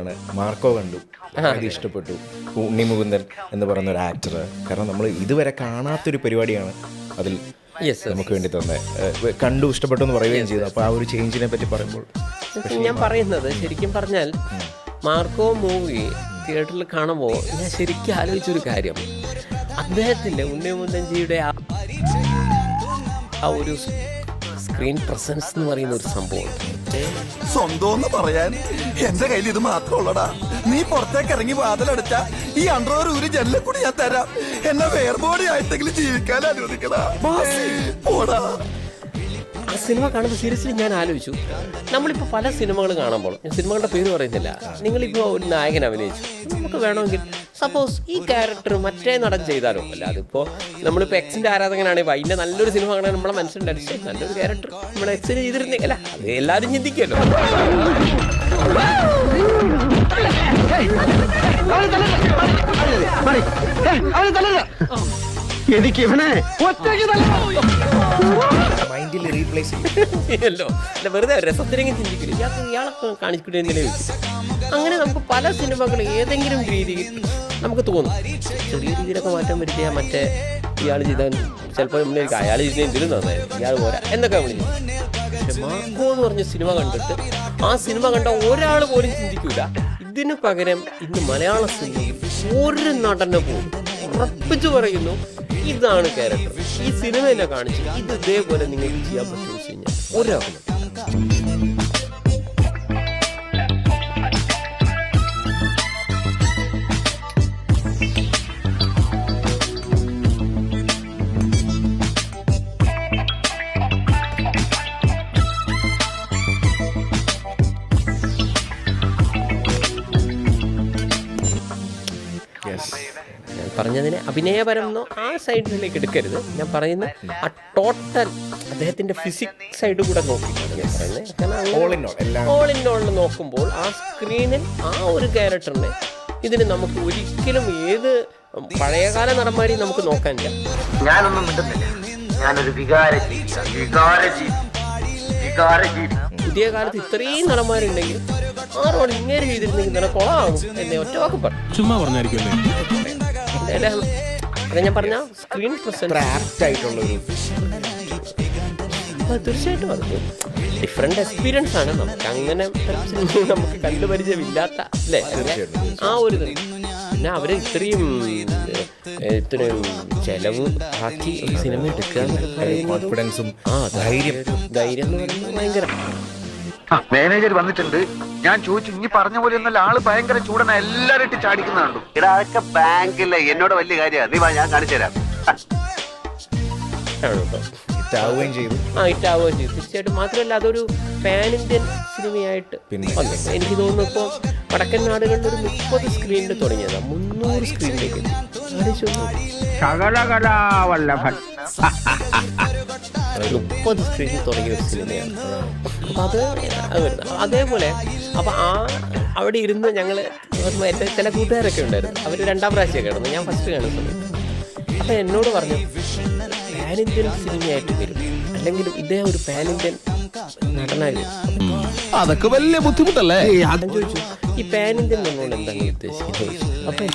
ആണ്. മാർക്കോ കണ്ടു. അത് ഇഷ്ടപ്പെട്ടു. ഉണ്ണി മുകുന്ദൻ എന്ന് പറയുന്ന ഒരു ആക്ടർ കാരണം നമ്മൾ ഇതുവരെ കാണാത്തൊരു പരിപാടിയാണ് അതിൽ യെസ് നമുക്ക് വേണ്ടി തന്നെ കണ്ടു ഇഷ്ടപ്പെട്ടു എന്ന് പറയുകയും ചെയ്തു. അപ്പോൾ ആ ഒരു ചേഞ്ചിനെ പറ്റി പറയുമ്പോൾ ഞാൻ പറയുന്നത് ശരിക്കും പറഞ്ഞാൽ മാർക്കോ മൂവി തിയേറ്ററിൽ കാണുമ്പോൾ ഞാൻ ശരിക്കും ആലോചിച്ചൊരു കാര്യം. അദ്ദേഹത്തിന്റെ ഉണ്ണിമുന്തൻജിയുടെ ആ ആ ഒരു സ്ക്രീൻ പ്രസൻസ് എന്ന് പറയുന്ന ഒരു സംഭവം സ്വന്തം പറയാൻ എന്റെ കയ്യിൽ ഇത് മാത്രമുള്ളടാ നീ പുറത്തേക്ക് ഇറങ്ങി വാതിലടച്ച ഈ അണ്ടർവെയർ ഊരി കൂടി ഞാൻ തരാം. എന്നെ വേർബോഡി ആയിട്ടെങ്കിലും ജീവിക്കാൻ അനുവദിക്കടാ. പോടാ. സിനിമ കാണുമ്പോൾ സീരിയസ്ലി ഞാൻ ആലോചിച്ചു. നമ്മളിപ്പോൾ പല സിനിമകൾ കാണുമ്പോൾ സിനിമകളുടെ പേര് പറയുന്നില്ല. നിങ്ങളിപ്പോൾ ഒരു നായകൻ അഭിനയിച്ചു. നമുക്ക് വേണമെങ്കിൽ സപ്പോസ് ഈ ക്യാരക്ടർ മറ്റേ നടൻ ചെയ്താലോ അല്ല അതിപ്പോ നമ്മളിപ്പോൾ എക്സിന്റെ ആരാധകനാണെങ്കിൽ അതിന്റെ നല്ലൊരു സിനിമ കാണാൻ നമ്മളെ മനസ്സിലുണ്ടായിരുന്നു "ശ്ശേ, നല്ലൊരു ക്യാരക്ടർ നമ്മുടെ എക്സിന് ചെയ്തിരുന്നെങ്കിൽ അല്ല അത് എല്ലാവരും ചിന്തിക്കുമല്ലോ. എനിക്ക് ഇവനെ ഒറ്റയ്ക്ക് മൈൻഡിൽ റീപ്ലേസ് ചെയ്യും. ചെയ്യല്ലോ അല്ല വെറുതെ രസത്തിനെങ്കിലും ചിന്തിക്കില്ല. ഇയാൾക്ക് കാണിച്ചിട്ട് എന്തിനാ അങ്ങനെ നമുക്ക് പല സിനിമകളും ഏതെങ്കിലും രീതിയിൽ നമുക്ക് തോന്നും. ചെറിയ രീതിയിലൊക്കെ മാറ്റം വരുത്തിയാൽ മറ്റേ ഇയാൾ ചെയ്താൽ ചിലപ്പോൾ നമ്മൾ അയാൾ ചെയ്ത എന്തിനും നന്നായിരുന്നു. ഇയാൾ പോരാ. എന്നൊക്കെ നമ്മൾ. പക്ഷെ മാർക്കോ എന്ന് പറഞ്ഞ സിനിമ കണ്ടിട്ട് ആ സിനിമ കണ്ട ഒരാൾ പോലും ചിന്തിക്കൂല. ഇതിന് പകരം ഇന്ന് മലയാള സിനിമയിൽ ഒരു നടനെ പോലും ഉറപ്പിച്ചു പറയുന്നു ഇതാണ് ക്യാരക്ടർ ഈ സിനിമ എന്നെ കാണിച്ചു. ഇത് ഇതേപോലെ നിങ്ങൾക്ക് ചെയ്യാൻ പറ്റുമെന്ന് വെച്ച് കഴിഞ്ഞാൽ ഒരാളും ഞാൻ പറഞ്ഞതിനെ അഭിനയപരം എന്നോ ആ സൈഡിലേക്ക് എടുക്കരുത്. ഞാൻ പറയുന്ന ആ ടോട്ടൽ അദ്ദേഹത്തിന്റെ ഫിസിക്സ് സൈഡ് കൂടെ നോക്കി ഞാൻ പറയുന്നത്. ഓൾ ഇൻ ഓൾ നോക്കുമ്പോൾ ആ സ്ക്രീനിൽ ആ ഒരു ക്യാരക്ടറിനെ ഇതിന് നമുക്ക് ഒരിക്കലും ഏത് പഴയകാല നടന്മാരെയും നമുക്ക് നോക്കാനില്ല ഞാനൊന്നും മിണ്ടുന്നില്ല. ഞാനൊരു വികാര ജീവി വികാര ജീവി വികാര ജീവി പുതിയ കാലത്ത് ഇത്രയും നടന്മാരുണ്ടെങ്കിൽ ആ റോൾ ഇങ്ങനെ ചെയ്തിരുന്നെങ്കിൽ നല്ല കുളമാകും എന്നെ ഒറ്റ വാക്ക് പറഞ്ഞു ചുമ്മാ പറഞ്ഞായിരിക്കുമല്ലേ? എന്തായാലും ഞാൻ പറഞ്ഞ സ്ക്രീൻ പ്രസന്റ് ആപ്റ്റ് ആയിട്ടുള്ളൊരു ആ, തീർച്ചയായിട്ടും അത് ഡിഫറെന്റ് എക്സ്പീരിയൻസ് ആണ്. നമുക്ക് അങ്ങനെ നമുക്ക് കണ്ടുപരിചയമില്ലാത്ത അല്ലേ? ആ ഒരു ഇത്. പിന്നെ അവർ ഇത്രയും ഇത്രയും ചെലവ് ആക്കി ഒരു സിനിമ എടുക്കുക കോൺഫിഡൻസും ആ ധൈര്യം. ധൈര്യം എന്ന് പറയുന്നത് ഭയങ്കര മാനേജർ വന്നിട്ടുണ്ട്. ഞാൻ ചോദിച്ചു ഇനി പറഞ്ഞ പോലെ ഒന്നല്ല ആൾ ഭയങ്കര ചൂടന. എല്ലാരും ഇട്ട് ചാടിക്കുന്ന കണ്ടു. എടാ അതൊക്കെ ബാങ്കിലെ. എന്നോട് വലിയ കാര്യമാണ് നീ വാ ഞാൻ കാണിച്ചു തരാം. ഹിറ്റാവുകയും ചെയ്തു. ആ ഹിറ്റാവുകയും ചെയ്തു. തീർച്ചയായിട്ടും മാത്രമല്ല അതൊരു പാൻ ഇന്ത്യൻ സിനിമയായിട്ട് പിന്നെ. വന്നു എനിക്ക് തോന്നുന്നു ഇപ്പോൾ വടക്കൻ നാടുകളിൽ ഒരു മുപ്പത് സ്ക്രീനിൽ തുടങ്ങിയതാ. മുന്നൂറ് സ്ക്രീനിലേക്ക്. ശകലകലാവല്ലഭൻ മുപ്പത് സ്ക്രീനിൽ തുടങ്ങിയ ഒരു സിനിമയാണ് അപ്പം അത് അതേപോലെ അപ്പം ആ അവിടെ ഇരുന്ന് ഞങ്ങൾ എന്റെ ചില കൂട്ടുകാരൊക്കെ ഉണ്ടായിരുന്നു. അവർ രണ്ടാം പ്രാവശ്യം കിടന്നു. ഞാൻ ഫസ്റ്റ് കാണുന്ന സമയത്ത്. അപ്പം എന്നോട് പറഞ്ഞു പാൻ ഇന്ത്യൻ സിനിമയായിട്ട് വരും. അല്ലെങ്കിൽ ഇദ്ദേഹം ഒരു പാൻ ഇന്ത്യൻ നടനായി അതൊക്കെ വലിയ ബുദ്ധിമുട്ടല്ലേ? ഞാൻ ചോദിച്ചു ഈ പാൻ ഇന്ത്യൻ എന്നുകൊണ്ട് എന്താണ് ഉദ്ദേശിക്കുന്നത്. അപ്പം